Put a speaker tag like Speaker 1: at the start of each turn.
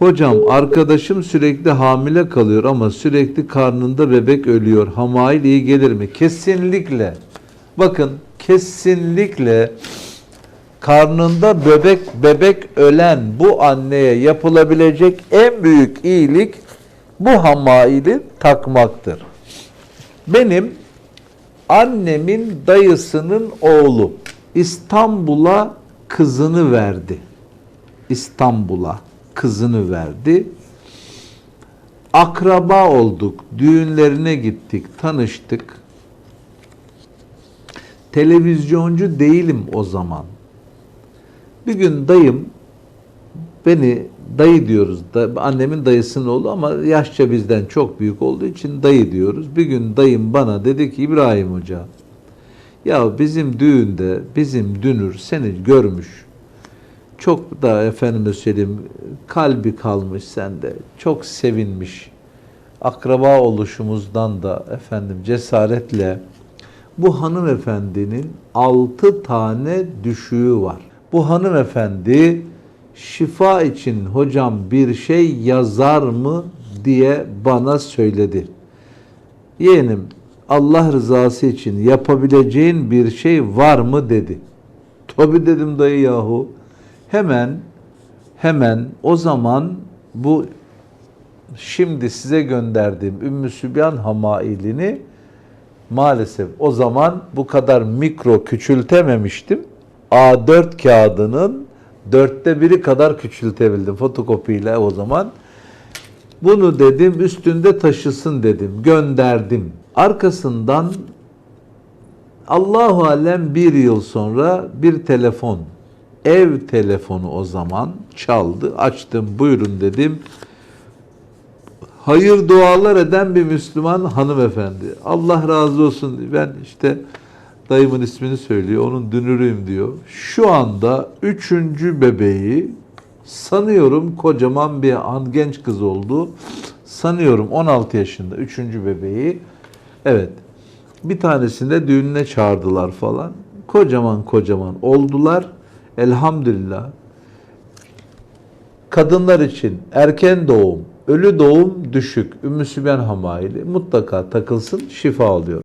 Speaker 1: Hocam arkadaşım sürekli hamile kalıyor ama sürekli karnında bebek ölüyor. Hamail iyi gelir mi? Kesinlikle. Bakın kesinlikle karnında bebek bebek ölen bu anneye yapılabilecek en büyük iyilik bu hamaili takmaktır. Benim annemin dayısının oğlu İstanbul'a kızını verdi. İstanbul'a kızını verdi. Akraba olduk, düğünlerine gittik, tanıştık. Televizyoncu değilim o zaman. Bir gün dayım beni dayı diyoruz. Da, annemin dayısının oğlu ama yaşça bizden çok büyük olduğu için dayı diyoruz. Bir gün dayım bana dedi ki İbrahim Hoca ya bizim düğünde bizim dünür seni görmüş. Çok da efendime söyleyeyim kalbi kalmış sende. Çok sevinmiş. Akraba oluşumuzdan da efendim cesaretle bu hanımefendinin altı tane düşüğü var. Bu hanımefendi şifa için hocam bir şey yazar mı diye bana söyledi. Yeğenim Allah rızası için yapabileceğin bir şey var mı dedi. Tabi dedim dayı yahu. Hemen hemen o zaman bu şimdi size gönderdiğim Ümmü Sübyan hamailini maalesef o zaman bu kadar mikro küçültememiştim. A4 kağıdının dörtte biri kadar küçültebildim fotokopiyle o zaman. Bunu dedim üstünde taşısın dedim gönderdim. Arkasından Allahu alem bir yıl sonra bir telefon ev telefonu o zaman çaldı açtım buyurun dedim. Hayır dualar eden bir Müslüman hanımefendi. Allah razı olsun. Ben işte dayımın ismini söylüyor. Onun dünürüyüm diyor. Şu anda üçüncü bebeği sanıyorum kocaman bir an genç kız oldu. Sanıyorum 16 yaşında üçüncü bebeği. Evet. Bir tanesinde düğününe çağırdılar falan. Kocaman kocaman oldular. Elhamdülillah. Kadınlar için erken doğum, ölü doğum düşük, Ümmü Sübyan hamaili mutlaka takılsın şifa oluyor.